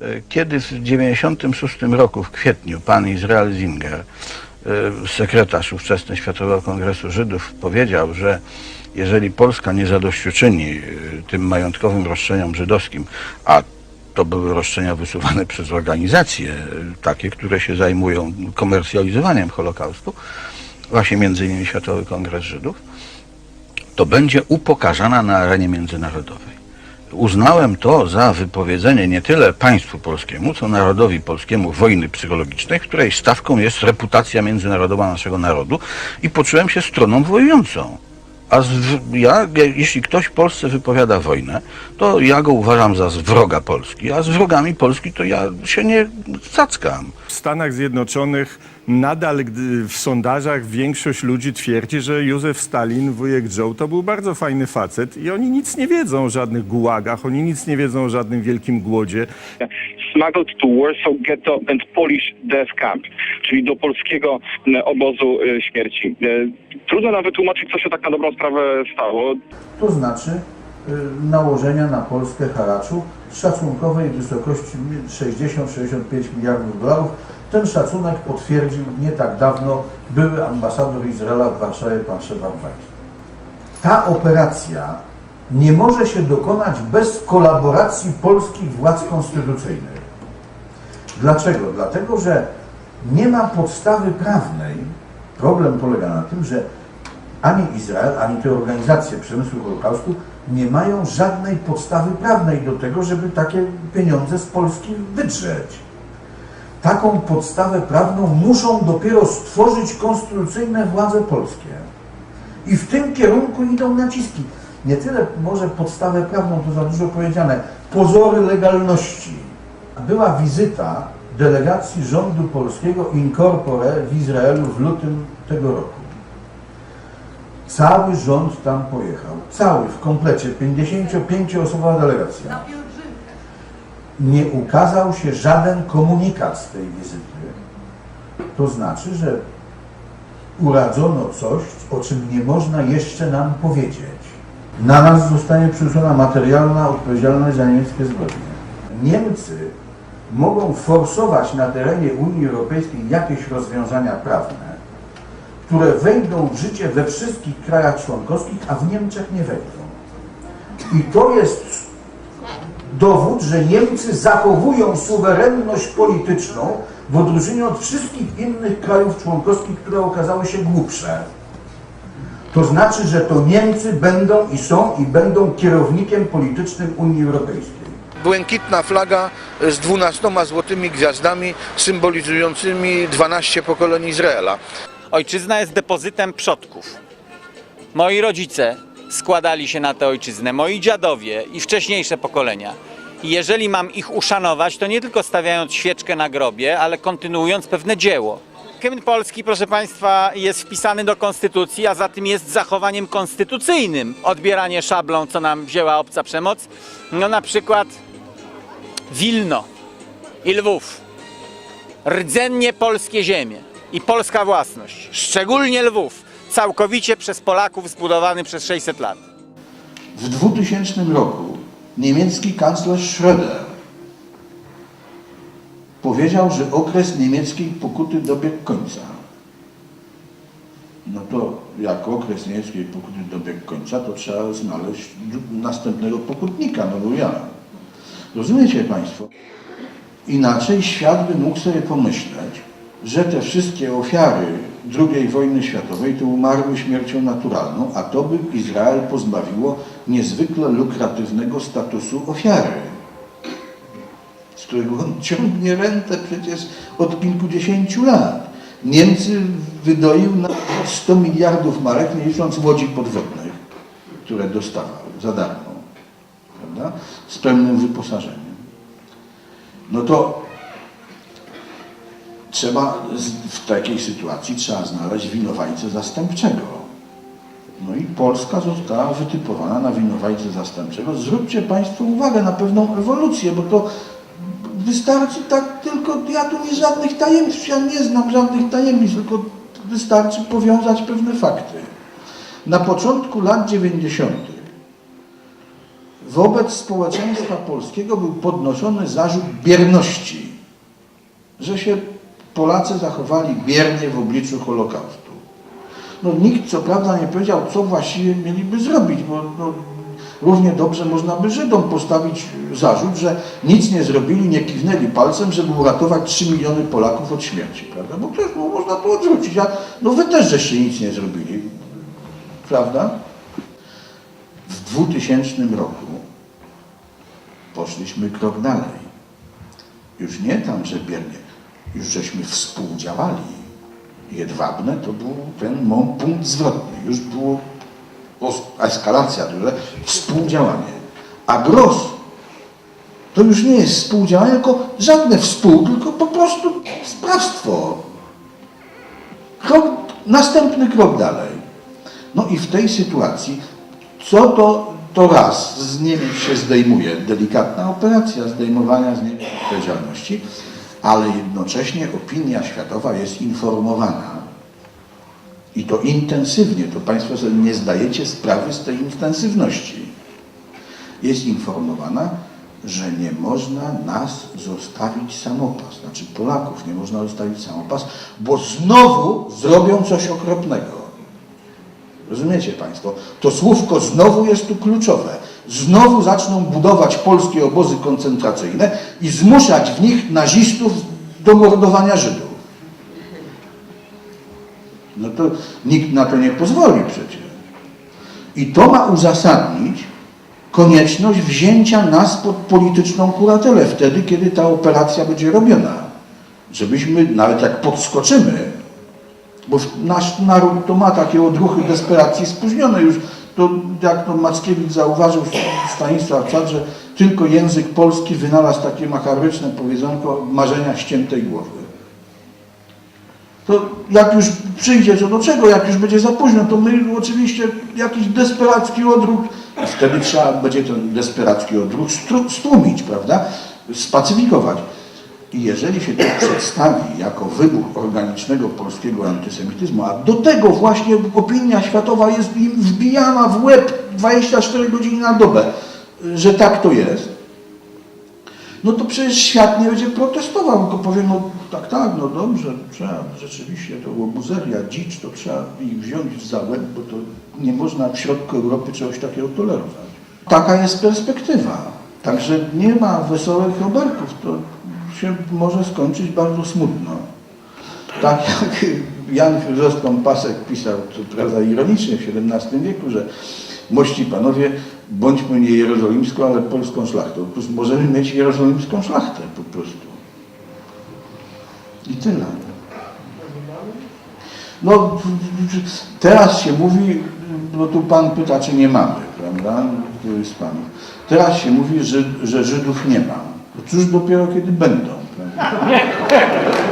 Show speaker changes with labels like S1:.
S1: E, Kiedy w 1996 roku, w kwietniu, pan Izrael Zinger, e, sekretarz ówczesny Światowego Kongresu Żydów, powiedział, że jeżeli Polska nie zadośćuczyni e, tym majątkowym roszczeniom żydowskim, a to były roszczenia wysuwane przez organizacje takie, które się zajmują komercjalizowaniem Holokaustu, właśnie między innymi Światowy Kongres Żydów, to będzie upokarzana na arenie międzynarodowej. Uznałem to za wypowiedzenie nie tyle państwu polskiemu, co narodowi polskiemu wojny psychologicznej, której stawką jest reputacja międzynarodowa naszego narodu i poczułem się stroną wojującą. A z, ja, jeśli ktoś Polsce wypowiada wojnę, to ja go uważam za wroga Polski, a z wrogami Polski to ja się nie cackam.
S2: W Stanach Zjednoczonych nadal w sondażach większość ludzi twierdzi, że Józef Stalin, wujek Joe, to był bardzo fajny facet i oni nic nie wiedzą o żadnych gułagach, oni nic nie wiedzą o żadnym wielkim głodzie.
S3: smuggled to Warsaw Ghetto and Polish Death Camp, czyli do polskiego e, obozu e, śmierci. E, Trudno nawet tłumaczyć, co się tak na dobrą sprawę stało.
S4: to znaczy nałożenia na Polskę haraczu szacunkowej wysokości 60-65 miliardów dolarów. Ten szacunek potwierdził nie tak dawno były ambasador Izraela w Warszawie, pan Weiss. Ta operacja nie może się dokonać bez kolaboracji polskich władz konstytucyjnych. Dlaczego? Dlatego, że nie ma podstawy prawnej. Problem polega na tym, że ani Izrael, ani te organizacje przemysłu Holokaustu nie mają żadnej podstawy prawnej do tego, żeby takie pieniądze z Polski wydrzeć. Taką podstawę prawną muszą dopiero stworzyć konstytucyjne władze polskie. I w tym kierunku idą naciski. Nie tyle może podstawę prawną, to za dużo powiedziane, pozory legalności. Była wizyta delegacji rządu polskiego in w Izraelu w lutym tego roku. Cały rząd tam pojechał. Cały, w komplecie, 55-osobowa delegacja. Nie ukazał się żaden komunikat z tej wizyty. To znaczy, że uradzono coś, o czym nie można jeszcze nam powiedzieć. Na nas zostanie przerzucona materialna odpowiedzialność za niemieckie zbrodnie. Niemcy mogą forsować na terenie Unii Europejskiej jakieś rozwiązania prawne, które wejdą w życie we wszystkich krajach członkowskich, a w Niemczech nie wejdą. I to jest dowód, że Niemcy zachowują suwerenność polityczną w odróżnieniu od wszystkich innych krajów członkowskich, które okazały się głupsze. To znaczy, że to Niemcy będą i są i będą kierownikiem politycznym Unii Europejskiej.
S5: Błękitna flaga z 12 złotymi gwiazdami symbolizującymi 12 pokoleń Izraela.
S6: Ojczyzna jest depozytem przodków. Moi rodzice składali się na tę ojczyznę, moi dziadowie i wcześniejsze pokolenia. I jeżeli mam ich uszanować, to nie tylko stawiając świeczkę na grobie, ale kontynuując pewne dzieło. Hymn polski, proszę Państwa, jest wpisany do konstytucji, a za tym jest zachowaniem konstytucyjnym. Odbieranie szablą, co nam wzięła obca przemoc. No na przykład Wilno i Lwów rdzennie polskie ziemie i polska własność, szczególnie Lwów, całkowicie przez Polaków zbudowany przez 600 lat.
S4: W 2000 roku niemiecki kanclerz Schröder powiedział, że okres niemieckiej pokuty dobiegł końca. No to jak okres niemieckiej pokuty dobiegł końca, to trzeba znaleźć następnego pokutnika, no bo ja. Rozumiecie Państwo? Inaczej świat by mógł sobie pomyśleć, że te wszystkie ofiary II wojny światowej to umarły śmiercią naturalną, a to by Izrael pozbawiło niezwykle lukratywnego statusu ofiary, z którego on ciągnie rentę przecież od kilkudziesięciu lat. Niemcy wydoił na 100 miliardów marek, nie licząc łodzi podwodnych, które dostawały za darmo, prawda? z pełnym wyposażeniem. No to trzeba w takiej sytuacji trzeba znaleźć winowajcę zastępczego. No i Polska została wytypowana na winowajcę zastępczego. Zróbcie Państwo uwagę na pewną ewolucję, bo to wystarczy tak tylko, ja tu nie żadnych tajemnic, ja nie znam żadnych tajemnic, tylko wystarczy powiązać pewne fakty. Na początku lat 90. wobec społeczeństwa polskiego był podnoszony zarzut bierności, że się Polacy zachowali biernie w obliczu Holokaustu. No, nikt co prawda nie powiedział, co właściwie mieliby zrobić, bo no, równie dobrze można by Żydom postawić zarzut, że nic nie zrobili, nie kiwnęli palcem, żeby uratować 3 miliony Polaków od śmierci, prawda? Bo też no, można to odrzucić, a no wy też żeście nic nie zrobili, prawda? W 2000 roku poszliśmy krok dalej. Już nie tam, że biernie, już żeśmy współdziałali. Jedwabne to był ten mo- punkt zwrotny. Już było eskalacja, duża, współdziałanie. A gros to już nie jest współdziałanie, tylko żadne współ, tylko po prostu sprawstwo. Krok, następny krok dalej. No i w tej sytuacji, co to, to raz z Niemiec się zdejmuje, delikatna operacja zdejmowania z Niemiec odpowiedzialności, ale jednocześnie opinia światowa jest informowana. I to intensywnie, to Państwo sobie nie zdajecie sprawy z tej intensywności. Jest informowana, że nie można nas zostawić samopas, znaczy Polaków nie można zostawić samopas, bo znowu zrobią coś okropnego. Rozumiecie Państwo? To słówko znowu jest tu kluczowe. Znowu zaczną budować polskie obozy koncentracyjne i zmuszać w nich nazistów do mordowania Żydów. No to nikt na to nie pozwoli przecież. I to ma uzasadnić konieczność wzięcia nas pod polityczną kuratelę wtedy, kiedy ta operacja będzie robiona. Żebyśmy, nawet jak podskoczymy, bo nasz naród to ma takie odruchy desperacji spóźnione już. To jak to Mackiewicz zauważył Stanisław Czad, że tylko język polski wynalazł takie makabryczne powiedzonko marzenia ściętej głowy. To jak już przyjdzie co do czego, jak już będzie za późno, to my oczywiście jakiś desperacki odruch, i wtedy trzeba będzie ten desperacki odruch stłumić, prawda? Spacyfikować. I jeżeli się to przedstawi jako wybuch organicznego polskiego antysemityzmu, a do tego właśnie opinia światowa jest im wbijana w łeb 24 godziny na dobę, że tak to jest, no to przecież świat nie będzie protestował, tylko powie, no tak, tak, no dobrze, trzeba rzeczywiście, to łobuzeria, dzicz, to trzeba ich wziąć za łeb, bo to nie można w środku Europy czegoś takiego tolerować. Taka jest perspektywa. Także nie ma wesołych roberków, to się może skończyć bardzo smutno. Tak jak Jan Chryzostom Pasek pisał, co prawda ironicznie w XVII wieku, że mości panowie, bądźmy nie jerozolimską, ale polską szlachtą. Po prostu możemy mieć jerozolimską szlachtę po prostu. I tyle. No, teraz się mówi, bo tu pan pyta, czy nie mamy, prawda? Panów. Teraz się mówi, że, że Żydów nie ma. Cóż dopiero kiedy będą, prawda?